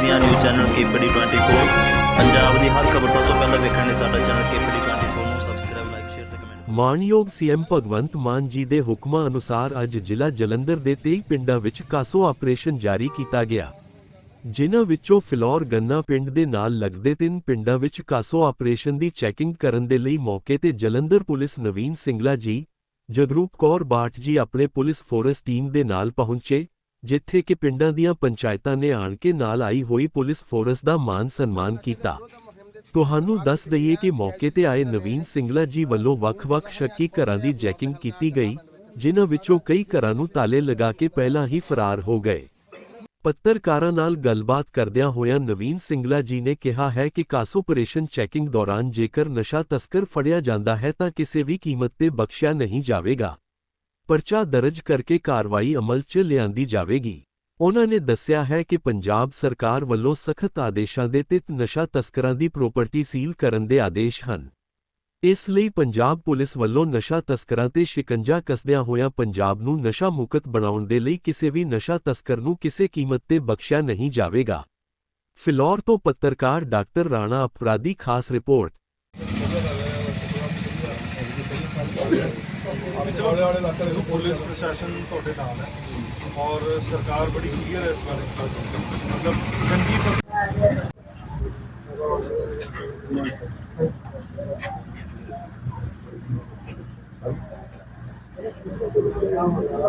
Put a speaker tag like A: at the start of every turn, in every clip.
A: ਪੰਜਾਬ ਦੀਆਂ news channel KPD 24 Punjab ਦੀ ਹਰ ਖਬਰ ਸਭ ਤੋਂ ਪਹਿਲਾਂ ਵੇਖਣ ਲਈ ਸਾਡਾ ਚੈਨਲ ਕੇਪੀਡੀ 24 ਨੂੰ ਸਬਸਕ੍ਰਾਈਬ ਲਾਈਕ ਸ਼ੇਅਰ ਤੇ ਕਮੈਂਟ
B: ਮਾਨਯੋਗ ਸੀਐਮ ਭਗਵੰਤ ਮਾਨ ਜੀ ਦੇ ਹੁਕਮਾਂ ਅਨੁਸਾਰ ਅੱਜ ਜ਼ਿਲ੍ਹਾ ਜਲੰਧਰ ਦੇ 23 ਪਿੰਡਾਂ ਵਿੱਚ ਕਾਸੋ ਆਪਰੇਸ਼ਨ ਜਾਰੀ ਕੀਤਾ ਗਿਆ। ਜਿਨ੍ਹਾਂ ਵਿੱਚੋਂ ਫਿਲੌਰ ਗੰਨਾ ਪਿੰਡ ਦੇ ਨਾਲ ਲੱਗਦੇ ਤਿੰਨ ਪਿੰਡਾਂ ਵਿੱਚ ਕਾਸੋ ਆਪਰੇਸ਼ਨ ਦੀ ਚੈਕਿੰਗ ਕਰਨ ਦੇ ਲਈ ਮੌਕੇ ਤੇ ਜਲੰਧਰ ਪੁਲਿਸ ਨਵੀਨ ਸਿੰਗਲਾ ਜੀ, ਜਗਰੂਪ ਕੌਰ ਬਾਠ ਜੀ ਆਪਣੇ ਪੁਲਿਸ ਫੋਰਸ ਟੀਮ ਦੇ ਨਾਲ ਪਹੁੰਚੇ। ਜਿੱਥੇ ਕਿ ਪਿੰਡਾਂ ਦੀਆਂ ਪੰਚਾਇਤਾਂ ਨੇ ਆਣ ਕੇ ਨਾਲ ਆਈ ਹੋਈ ਪੁਲਿਸ ਫੋਰਸ ਦਾ ਮਾਨ ਸਨਮਾਨ ਕੀਤਾ। ਤੁਹਾਨੂੰ ਦੱਸ ਦਈਏ ਕਿ ਮੌਕੇ ਤੇ ਆਏ ਨਵੀਨ ਸਿੰਗਲਾ ਜੀ ਵੱਲੋਂ ਵੱਖ-ਵੱਖ ਸ਼ੱਕੀ ਘਰਾਂ ਦੀ ਚੈਕਿੰਗ ਕੀਤੀ ਗਈ, ਜਿਨ੍ਹਾਂ ਵਿੱਚੋਂ ਕਈ ਘਰਾਂ ਨੂੰ ਤਾਲੇ ਲਗਾ ਕੇ ਪਹਿਲਾਂ ਹੀ ਫਰਾਰ ਹੋ ਗਏ। ਪੱਤਰਕਾਰਾਂ ਨਾਲ ਗੱਲਬਾਤ ਕਰਦਿਆਂ ਹੋਇਆਂ ਨਵੀਨ ਸਿੰਗਲਾ ਜੀ ਨੇ ਕਿਹਾ ਹੈ ਕਿ ਕਾਸ ਆਪਰੇਸ਼ਨ ਚੈਕਿੰਗ ਦੌਰਾਨ ਜੇਕਰ ਨਸ਼ਾ ਤਸਕਰ ਫੜਿਆ ਜਾਂਦਾ ਹੈ ਤਾਂ ਕਿਸੇ ਵੀ ਕੀਮਤ ਤੇ ਬਖਸ਼ਿਆ ਨਹੀਂ ਜਾਵੇਗਾ। ਪਰਚਾ ਦਰਜ ਕਰਕੇ ਕਾਰਵਾਈ ਅਮਲ 'ਚ ਲਿਆਂਦੀ ਜਾਵੇਗੀ। ਉਹਨਾਂ ਨੇ ਦੱਸਿਆ ਹੈ ਕਿ ਪੰਜਾਬ ਸਰਕਾਰ ਵੱਲੋਂ ਸਖਤ ਆਦੇਸ਼ਾਂ ਦੇ ਤਹਿਤ ਨਸ਼ਾ ਤਸਕਰਾਂ ਦੀ ਪ੍ਰਾਪਰਟੀ ਸੀਲ ਕਰਨ ਦੇ ਆਦੇਸ਼ ਹਨ। ਇਸ ਲਈ ਪੰਜਾਬ ਪੁਲਿਸ ਵੱਲੋਂ ਨਸ਼ਾ ਤਸਕਰਾਂ ਤੇ ਸ਼ਿਕੰਜਾ ਕੱਸਦਿਆਂ ਹੋਇਆਂ ਪੰਜਾਬ ਨੂੰ ਨਸ਼ਾ ਮੁਕਤ ਬਣਾਉਣ ਦੇ ਲਈ ਕਿਸੇ ਵੀ ਨਸ਼ਾ ਤਸਕਰ ਨੂੰ ਕਿਸੇ ਕੀਮਤ ਤੇ ਬਖਸ਼ਿਆ ਨਹੀਂ ਜਾਵੇਗਾ। ਫਿਲੌਰ ਤੋਂ ਪੱਤਰਕਾਰ ਡਾਕਟਰ ਰਾਣਾ ਅਪਰਾਧੀ ਖਾਸ ਰਿਪੋਰਟ
C: ਵਿਚਾਲੇ ਵਾਲੇ ਇਲਾਕੇ ਦੇ ਪੁਲਿਸ ਪ੍ਰਸ਼ਾਸਨ ਤੁਹਾਡੇ ਨਾਲ ਹੈ ਔਰ ਸਰਕਾਰ ਬੜੀ ਕਲੀਅਰ ਹੈ ਇਸ ਬਾਰੇ ਮਤਲਬ ਚੰਗੀ ਪ-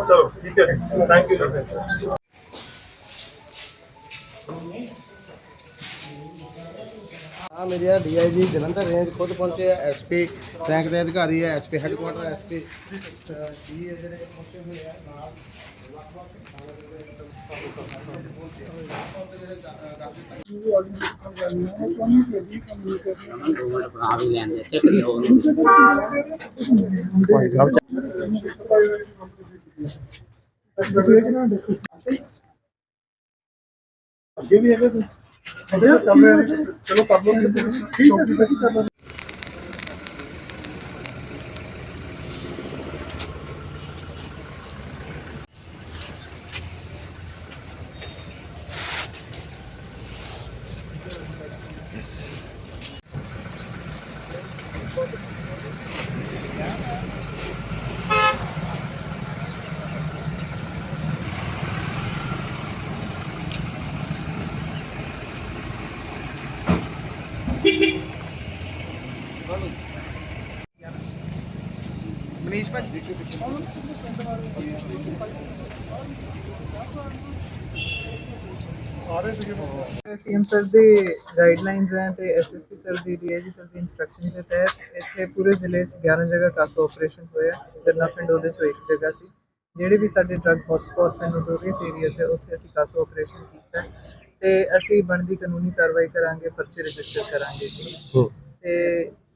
C: ਚਲੋ ਠੀਕ ਹੈ ਥੈਂਕ
D: ਆ ਮੇਰੇ ਆ ਡੀਆਈਜੀ ਜਲੰਧਰ ਰੇਂਜ ਖੁਦ ਪਹੁੰਚੇ ਆ ਐਸਪੀ ਰੈਂਕ ਦੇ ਅਧਿਕਾਰੀ ਆ ਐਸਪੀ ਹੈੱਡਕੁਆਟਰ ਐਸਪੀ ਜੀ ਇਹ ਜਿਹੜੇ ਪਹੁੰਚੇ ਹੋਏ ਆ ਨਾਲ
E: ਲਿਓ ਉਹਨੂੰ
C: ਅੱਗੇ ਵੀ ਹੈਗੇ ਤੁਸੀਂ ਅੱਗੇ ਚੱਲ ਰਹੇ ਨੇ ਚਲੋ ਕਰ ਲਓ ਠੀਕ ਹੈ ਕਰ ਲਓ
D: ਮਨੀਸ਼ ਭਾਜੀ।
F: ਸੀਐਮ ਸਰ ਦੇ ਗਾਈਡਲਾਈਨਸ ਹੈ ਤੇ ਐਸਐਸਪੀ ਸਰ ਦੀ ਡੀਆਈਜੀ ਸਰ ਦੀ ਇਨਸਟਰਕਸ਼ਨਸ ਦੇ ਤਹਿਤ ਇੱਥੇ ਪੂਰੇ ਜ਼ਿਲ੍ਹੇ 'ਚ 11 ਜਗ੍ਹਾ ਕਾਸੋ ਆਪਰੇਸ਼ਨ ਹੋਇਆ ਗੰਨਾ ਪਿੰਡ ਉਹਦੇ 'ਚੋਂ ਇੱਕ ਜਗ੍ਹਾ ਸੀ। ਜਿਹੜੇ ਵੀ ਸਾਡੇ ਡਰੱਗ ਹੌਟਸਪੌਟਸ ਹਨ ਨੋਟੋਰੀਅਸ ਏਰੀਆਜ਼ ਹੈ ਉੱਥੇ ਅਸੀਂ ਕਾਸੋ ਆਪਰੇਸ਼ਨ ਕੀਤਾ ਤੇ ਅਸੀਂ ਬਣਦੀ ਕਾਨੂੰਨੀ ਕਾਰਵਾਈ ਕਰਾਂਗੇ ਪਰਚੇ ਰਜਿਸਟਰ ਕਰਾਂਗੇ ਜੀ। ਤੇ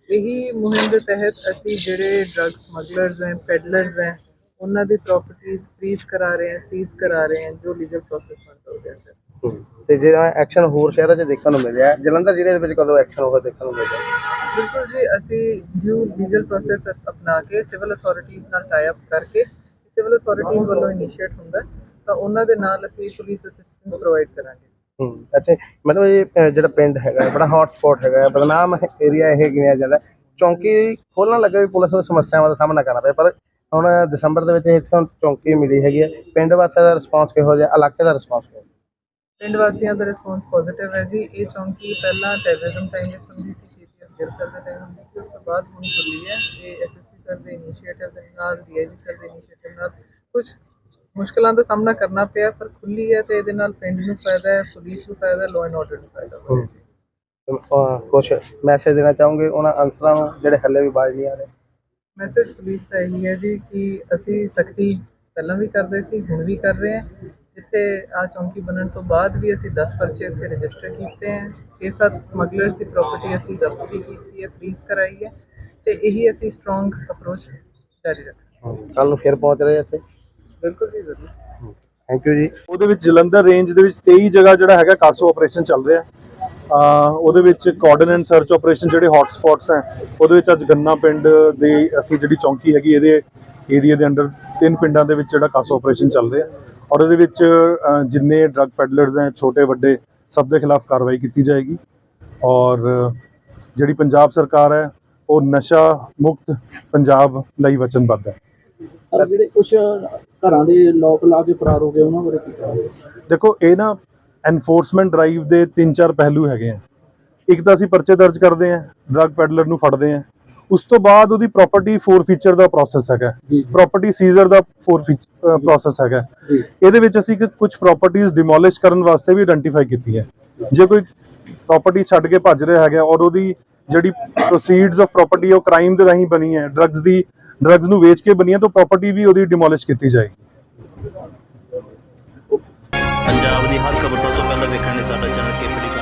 F: ਇਹੀ ਮੁਹਿੰਮ ਦੇ ਤਹਿਤ ਅਸੀਂ ਜਿਹੜੇ ਡਰੱਗ ਸਮਗਲਰਸ ਹੈ ਪੈਡਲਰਸ ਹੈ ਉਹਨਾਂ ਦੀ ਪ੍ਰਾਪਰਟੀਆਂ ਫ੍ਰੀਜ਼ ਕਰਾ ਰਹੇ ਹਾਂ ਸੀਜ਼ ਕਰਾ ਰਹੇ ਹਾਂ ਜੋ ਲੀਗਲ ਪ੍ਰੋਸੈਸ ਬਣਦਾ ਉਹਦੇ ਅੰਦਰ।
D: ਤੇ ਜਿਹੜਾ ਐਕਸ਼ਨ ਹੋਰ ਸ਼ਹਿਰਾਂ 'ਚ ਦੇਖਣ ਨੂੰ ਮਿਲਿਆ ਹੈ, ਜਲੰਧਰ ਜ਼ਿਲ੍ਹੇ ਦੇ ਵਿੱਚ ਕਦੋਂ ਐਕਸ਼ਨ ਹੋਗਾ ਦੇਖਣ ਨੂੰ ਮਿਲਿਆ?
F: ਬਿਲਕੁਲ ਜੀ ਅਸੀਂ ਨਿਊ ਲੀਗਲ ਪ੍ਰੋਸੈਸ ਅਪਣਾ ਕੇ ਸਿਵਲ ਅਥਾਰਟੀਆਂ ਨਾਲ ਟਾਈ ਅਪ ਕਰਕੇ ਸਿਵਲ ਅਥਾਰਟੀਆਂ ਵੱਲੋਂ ਇਨੀਸ਼ੀਏਟ ਹੁੰਦਾ ਹੈ, ਤਾਂ ਉਹਨਾਂ ਦੇ ਨਾਲ ਅਸੀਂ ਪੁਲਿਸ ਅਸਿਸਟੈਂਸ ਪ੍ਰੋਵਾਈਡ ਕਰਾਂਗੇ।
D: ਹੂੰ। ਅੱਛਾ ਮਤਲਬ ਇਹ ਅ, ਜਿਹੜਾ ਪਿੰਡ ਹੈਗਾ ਹੈ, ਬੜਾ ਹੌਟ ਸਪੌਟ ਹੈਗਾ ਹੈ, ਬਦਨਾਮ ਏਰੀਆ ਇਹ ਗਿਣਿਆ ਜਾਂਦਾ। ਹੈ। ਚੌਂਕੀ ਖੋਲਣ ਲੱਗੇ ਵੀ ਪੁਲਿਸ ਨੂੰ ਸਮੱਸਿਆਵਾਂ ਦਾ ਸਾਹਮਣਾ ਕਰਨਾ ਪਿਆ ਪਰ ਹੁਣ ਦਸੰਬਰ ਦੇ ਵਿੱਚ ਇੱਥੇ ਹੁਣ ਚੌਂਕੀ ਮਿਲੀ ਹੈਗੀ ਹੈ ਪਿੰਡ ਵਾਸੀਆਂ ਦਾ ਰਿਸਪਾਂਸ ਕਿਹੋ ਜਿਹਾ ਇਲਾਕੇ ਦਾ ਰਿਸਪਾਂਸ ਕਿਹੋ ਜਿਹਾ?
F: ਪਿੰਡ ਵਾਸੀਆਂ ਦਾ ਰਿਸਪੌਂਸ ਪੋਜ਼ਿਟਿਵ ਹੈ ਜੀ। ਇਹ ਚੌਂਕੀ ਪਹਿਲਾਂ ਟੈਰਰਿਜ਼ਮ ਟਾਈਮ ਵਿੱਚ ਹੁੰਦੀ ਸੀ ਕੇਪੀਐਸ ਗਿਲ ਸਰ ਦੇ ਟਾਈਮ ਹੁੰਦੀ ਸੀ। ਉਸ ਤੋਂ ਬਾਅਦ ਹੁਣ ਖੁੱਲੀ ਹੈ। ਇਹ ਐਸਐਸਪੀ ਸਰ ਦੇ ਇਨੀਸ਼ੀਏਟਿਵ ਦੇ ਨਾਲ ਡੀਆਈਜੀ ਸਰ ਦੇ ਇਨੀਸ਼ੀਏਟਿਵ ਨਾਲ ਕੁਝ ਮੁਸ਼ਕਲਾਂ ਦਾ ਸਾਹਮਣਾ ਕਰਨਾ ਪਿਆ ਪਰ ਖੁੱਲੀ ਹੈ ਤੇ ਇਹਦੇ ਨਾਲ ਪਿੰਡ ਨੂੰ ਫਾਇਦਾ ਹੈ ਪੁਲਿਸ ਨੂੰ ਫਾਇਦਾ ਹੈ ਲਾਅ ਐਂਡ ਆਰਡਰ ਨੂੰ ਫਾਇਦਾ ਹੋਇਆ ਜੀ।
D: ਕੁਝ ਮੈਸੇਜ ਦੇਣਾ ਚਾਹੋਗੇ? ਉਹਨਾਂ ਅਨਸਰਾਂ ਨੂੰ ਜਿਹੜੇ ਹੱਲੇ ਵੀ ਬਾਜ ਨਹੀਂ ਆ ਰਹੇ।
F: ਮੈਸੇਜ ਪੁਲਿਸ ਦਾ ਇਹੀ ਹੈ ਜੀ ਕਿ ਅਸੀਂ ਸਖਤੀ ਪਹਿਲਾਂ ਵੀ ਕਰਦੇ ਸੀ ਹੁਣ ਵੀ ਕਰ ਰਹੇ ਹਾਂ। ਜਿੱਥੇ ਆ ਚੌਂਕੀ ਬਣਨ ਤੋਂ ਬਾਅਦ ਵੀ ਅਸੀਂ 10 ਪਰਚੇ ਇੱਥੇ ਰਜਿਸਟਰ ਕੀਤੇ ਹੈ। 6-7 ਸਮਗਲਰਸ ਦੀ ਪ੍ਰਾਪਰਟੀ ਅਸੀਂ ਜ਼ਬਤ ਵੀ ਕੀਤੀ ਹੈ ਫ੍ਰੀਜ਼ ਕਰਾਈ ਹੈ ਤੇ ਇਹੀ ਅਸੀਂ ਸਟਰੋਂਗ ਅਪਰੋਚ ਜਾਰੀ ਰੱਖਾਂਗੇ।
D: ਕੱਲ ਨੂੰ ਫਿਰ ਪਹੁੰਚ ਰਹੇ ਇੱਥੇ।
F: ਬਿਲਕੁਲ ਜੀ ਜ਼ਰੂਰ
D: ਥੈਂਕ ਯੂ ਜੀ।
C: ਉਹਦੇ ਵਿੱਚ ਜਲੰਧਰ ਰੇਂਜ ਦੇ ਵਿੱਚ 23 ਜਗ੍ਹਾ ਜਿਹੜਾ ਹੈਗਾ ਕਾਸੋ ਆਪਰੇਸ਼ਨ ਚੱਲ ਰਿਹਾ। ਆ ਉਹਦੇ ਵਿੱਚ ਕੋਆਰਡੀਨੇਟ ਸਰਚ ਆਪਰੇਸ਼ਨ ਜਿਹੜੇ ਹੌਟ ਸਪੌਟਸ ਹੈ ਉਹਦੇ ਵਿੱਚ ਅੱਜ ਗੰਨਾ ਪਿੰਡ ਦੇ ਅਸੀਂ ਜਿਹੜੀ ਚੌਂਕੀ ਹੈਗੀ ਇਹਦੇ ਏਰੀਆ ਦੇ ਅੰਡਰ ਤਿੰਨ ਪਿੰਡਾਂ ਦੇ ਵਿੱਚ ਜਿਹੜਾ ਕਾਸੋ ਆਪਰੇਸ਼ਨ ਚੱਲ ਰਿਹਾ। ਔਰ ਇਹਦੇ ਵਿੱਚ ਜਿੰਨੇ ਡਰੱਗ ਪੈਡਲਰਸ ਹੈ ਛੋਟੇ ਵੱਡੇ ਸਭ ਦੇ ਖਿਲਾਫ ਕਾਰਵਾਈ ਕੀਤੀ ਜਾਏਗੀ। ਔਰ ਜਿਹੜੀ ਪੰਜਾਬ ਸਰਕਾਰ ਹੈ ਉਹ ਨਸ਼ਾ ਮੁਕਤ ਪੰਜਾਬ ਲਈ ਵਚਨਬੱਧ ਹੈ।
G: ਸਰ ਜਿਹੜੇ ਕੁਝ ਘਰਾਂ ਦੇ ਲੋਕ ਲਾ ਕੇ ਫਰਾਰ ਹੋ ਗਏ ਉਹਨਾਂ ਬਾਰੇ ਕੀ ਕਹੋਗੇ?
C: ਦੇਖੋ ਇਹ ਨਾ ਐਨਫੋਰਸਮੈਂਟ ਡਰਾਈਵ ਦੇ ਤਿੰਨ ਚਾਰ ਪਹਿਲੂ ਹੈਗੇ ਆ। ਇੱਕ ਤਾਂ ਅਸੀਂ ਪਰਚੇ ਦਰਜ ਕਰਦੇ ਆ ਡਰੱਗ ਪੈਡਲਰ ਨੂੰ ਫੜਦੇ ਆ। ਉਸ ਤੋਂ ਬਾਅਦ ਉਹਦੀ ਪ੍ਰਾਪਰਟੀ ਫੋਰ ਫੀਚਰ ਦਾ ਪ੍ਰੋਸੈਸ ਹੈਗਾ। ਪ੍ਰਾਪਰਟੀ ਸੀਜ਼ਰ ਦਾ ਫੋਰ ਪ੍ਰੋਸੈਸ ਹੈਗਾ। ਇਹਦੇ ਵਿੱਚ ਅਸੀਂ ਕੁਝ ਪ੍ਰਾਪਰਟੀਆਂ ਡਿਮੋਲਿਸ਼ ਕਰਨ ਵਾਸਤੇ ਵੀ ਆਇਡੈਂਟੀਫਾਈ ਕੀਤੀ ਹੈ। ਜੇ ਕੋਈ ਪ੍ਰਾਪਰਟੀ ਛੱਡ ਕੇ ਭੱਜ ਰਿਹਾ ਹੈਗਾ ਔਰ ਉਹਦੀ ਜਿਹੜੀ ਪ੍ਰੋਸੀਡਸ ਆਫ ਪ੍ਰਾਪਰਟੀ ਉਹ ਕ੍ਰਾਈਮ ਦੇ ਰਾਹੀਂ ਬਣੀ ਹੈ ਡਰੱਗਸ ਦੀ ਡਰੱਗਸ ਨੂੰ ਵੇਚ ਕੇ ਬਣੀਆਂ ਹੈ ਤਾਂ ਪ੍ਰਾਪਰਟੀ ਵੀ ਉਹਦੀ ਡਿਮੋਲਿਸ਼ ਕੀਤੀ ਜਾਏਗੀ।
A: ਪੰਜਾਬ ਦੀ ਹਰ ਖਬਰ ਸਭ ਤੋਂ ਪਹਿਲਾਂ ਵੇਖਣ ਲਈ ਸਾਡਾ ਚੈਨਲ ਕੇਪੀਡੀ